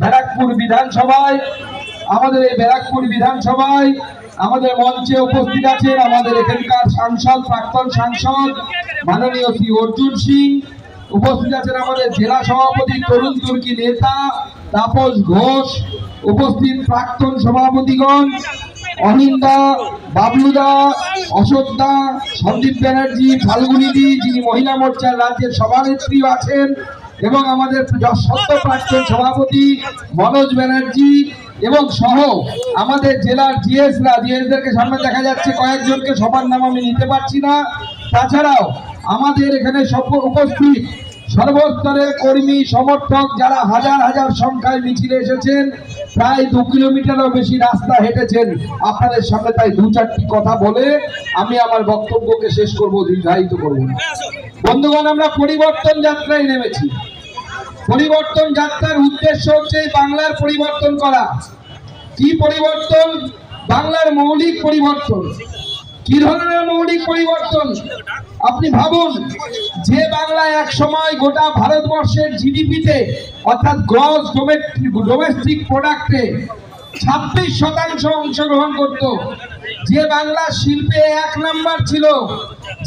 ব্যারাকপুর বিধানসভায়, আমাদের এই ব্যারাকপুর বিধানসভায় আমাদের মঞ্চে উপস্থিত আছেন আমাদের এখানকার সাংসদ, প্রাক্তন সাংসদ, মাননীয় শ্রী অর্জুন সিং, উপস্থিত আছেন আমাদের জেলা সভাপতি তরুণ তুর্কি নেতা তাপস ঘোষ, উপস্থিত প্রাক্তন সভাপতিগণ অনিন্দা, বাবলুদা অশোকদা সন্দীপ ব্যানার্জি ফাল্গুনিদি যিনি মহিলা মোর্চার রাজ্যের সভানেত্রী আছেন। এবং আমাদের সদ্য প্রাক্তন সভাপতি মনোজ ব্যানার্জি এবং সহ আমাদের জেলার জিএসরা জিএসদেরকে সামনে দেখা যাচ্ছে, কয়েকজনকে সবার নাম আমি নিতে পারছি না। তাছাড়াও আমাদের এখানে সব উপস্থিত সর্বস্তরের কর্মী, সমর্থক যারা হাজার হাজার সংখ্যায় মিছিলে এসেছেন, প্রায় দু কিলোমিটারও বেশি রাস্তা হেঁটেছেন। আপনাদের সামনে তাই দু চারটি কথা বলে আমি আমার বক্তব্যকে শেষ করব, দীর্ঘায়িত করব বন্ধুগণ, আমরা পরিবর্তন যাত্রায় নেমেছি। পরিবর্তন যাত্রার উদ্দেশ্য হচ্ছে বাংলার পরিবর্তন করা। কি পরিবর্তন? বাংলার মৌলিক পরিবর্তন। কি ধরনের মৌলিক পরিবর্তন? আপনি ভাবুন, যে বাংলা এক সময় গোটা ভারতবর্ষের জিডিপিতে, অর্থাৎ গ্রস ডোমেস্টিক প্রোডাক্টে ছাব্বিশ শতাংশ অংশগ্রহণ করত। যে বাংলা শিল্পে এক নাম্বার ছিল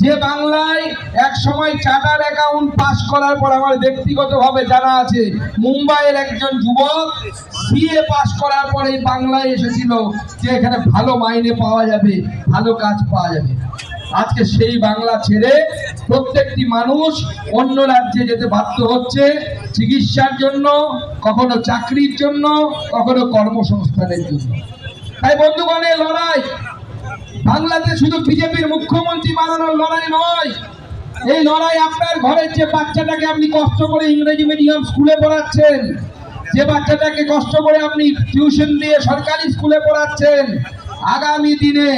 যে বাংলায় এক সময় চার্টার অ্যাকাউন্ট পাস করার পর আমার ব্যক্তিগতভাবে জানা আছে, মুম্বাইয়ের একজন যুবক সিএ পাস করার পরে বাংলায় এসেছিল যে এখানে ভালো মাইনে পাওয়া যাবে, ভালো কাজ পাওয়া যাবে। আজকে সেই বাংলা ছেড়ে প্রত্যেকটি মানুষ অন্য রাজ্যে যেতে বাধ্য হচ্ছে চিকিৎসার জন্য, কখনো চাকরির জন্য, কখনো কর্মসংস্থানের জন্য। তাই বন্ধুগণের লড়াই বাংলাতে শুধু বিজেপির মুখ্যমন্ত্রী বানানোর লড়াই নয়। এই লড়াই আপনার ঘরের যে বাচ্চাটাকে আপনি কষ্ট করে ইংরেজি মিডিয়াম স্কুলে পড়াচ্ছেন, যে বাচ্চাটাকে কষ্ট করে আপনি টিউশন দিয়ে সরকারি স্কুলে পড়াচ্ছেন, আগামী দিনে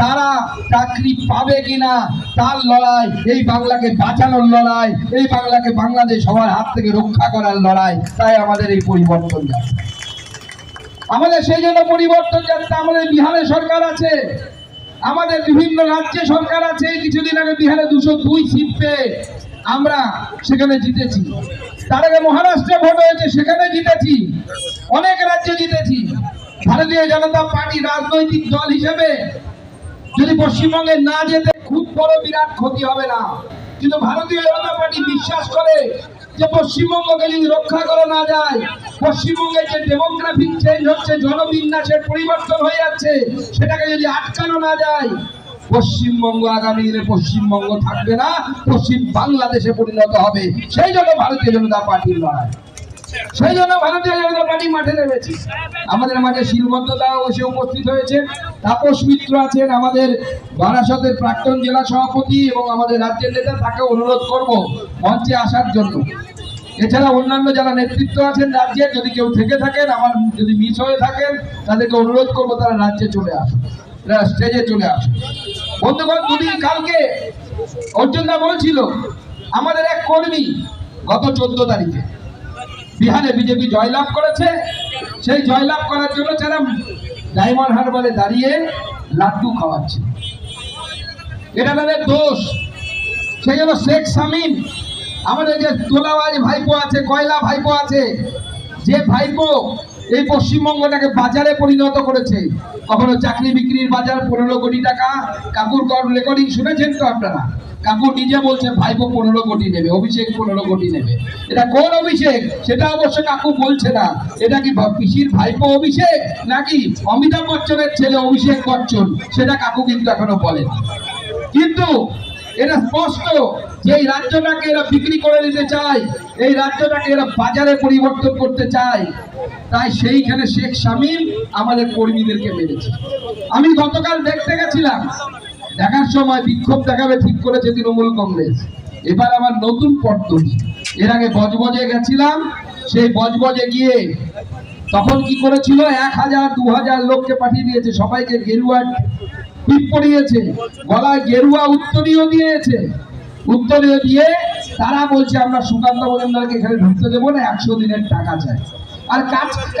তারা চাকরি পাবে কিনা, তার লড়াই, এই বাংলাকে বাঁচানোর লড়াই, এই বাংলাকে বাংলাদেশ সবার হাত থেকে রক্ষা করার লড়াই, তাই আমাদের এই পরিবর্তন যাত্রা। আমাদের সেই জন্য পরিবর্তন যাত্রা আমাদের বিহারে সরকার আছে। আমাদের বিভিন্ন রাজ্যে সরকার আছে, কিছুদিন আগে বিহারে দুশো দুই সিট আমরা সেখানে জিতেছি। তার আগে মহারাষ্ট্রে ভোট হয়েছে, সেখানে জিতেছি। অনেক রাজ্যে জিতেছি। ভারতীয় জনতা পার্টি রাজনৈতিক দল হিসেবে যদি পশ্চিমবঙ্গে না যেতে খুব বড় বিরাট ক্ষতি হবে না। কিন্তু ভারতীয় জনতা পার্টি বিশ্বাস করে যে পশ্চিমবঙ্গকে যদি রক্ষা করা না যায় পশ্চিমবঙ্গের যে ডেমোগ্রাফিক চেঞ্জ হচ্ছে, জনবিন্যাসের পরিবর্তন হয়ে যাচ্ছে, সেটাকে যদি আটকানো না যায়, পশ্চিমবঙ্গ আগামী দিনে পশ্চিমবঙ্গ থাকবে না, পশ্চিম বাংলাদেশে পরিণত হবে। সেই জন্য ভারতীয় জনতা পার্টির লড়াই সেই জন্য ভারতীয় জনতা পার্টি মাঠে নেমেছে। আমাদের এসে উপস্থিত হয়েছে। তাপস মিত্র আছেন আমাদের বারাসতের প্রাক্তন জেলা সভাপতি এবং আমাদের রাজ্যের নেতা তাকে অনুরোধ করব মঞ্চে আসার জন্য। এছাড়া অন্যান্য যারা নেতৃত্ব আছেন যদি কেউ থেকে থাকেন, আমার যদি মিস হয়ে থাকেন, তাদেরকে অনুরোধ করব তারা রাজ্যে চলে আসুন স্টেজে চলে আসুন বন্ধুগণ, দুদিন কালকে অর্জুনদা বলছিল, আমাদের এক কর্মী গত চোদ্দ তারিখে বিহারে বিজেপি জয়লাভ করেছে। সেই জয়লাভ করার জন্য যারা ডায়মন্ড হারবারে দাঁড়িয়ে লাড্ডু খাওয়াচ্ছে। এটা তাদের দোষ। সেই জন্য শেখ শামীম, আমাদের যে তোলাবাজ ভাইপো আছে, কয়লা ভাইপো আছে, যে ভাইপো এই পশ্চিমবঙ্গটাকে বাজারে পরিণত করেছে। কখনো চাকরি বিক্রির বাজার, পনেরো কোটি টাকা। কাকুর কর রেকর্ডিং শুনেছেন তো আপনারা? কাকু নিজে বলছে, ভাইপো পনেরো কোটি নেবে, অভিষেক পনেরো কোটি নেবে। এটা কোন অভিষেক? সেটা অবশ্য কাকু বলছে না। এটা কি পিসির ভাইপো অভিষেক? নাকি অমিতাভ বচ্চনের ছেলে অভিষেক বচ্চন? সেটা কাকু কিন্তু এখনও বলেন। কিন্তু এটা স্পষ্ট যে এই রাজ্যটাকে এরা বিক্রি করে দিতে চায়, এই রাজ্যটাকে এরা বাজারে পরিবর্তন করতে চায়। তাই সেইখানে শেখ শামীম আমাদের কর্মীদেরকে মেরেছে। আমি গতকাল দেখতে গেছিলাম, দেখার সময় বিক্ষোভ দেখাবে ঠিক করেছে তৃণমূল কংগ্রেস। এবার আমার নতুন পদ্ধতি এর আগে বজবজে গেছিলাম, সেই বজবজে গিয়ে তখন কি করেছিল? এক হাজার, দু হাজার লোককে পাঠিয়ে দিয়েছে, সবাইকে গেরুয়া টিপ পড়িয়েছে, গলায় গেরুয়া উত্তরীয় দিয়েছে। উত্তরীয় দিয়ে তারা বলছে, আমরা সুকান্ত মজুমদারকে এখানে ঢুকতে দেবো না, একশো দিনের টাকা চাই। আর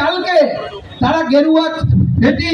কালকে তারা গেরুয়া ফেটি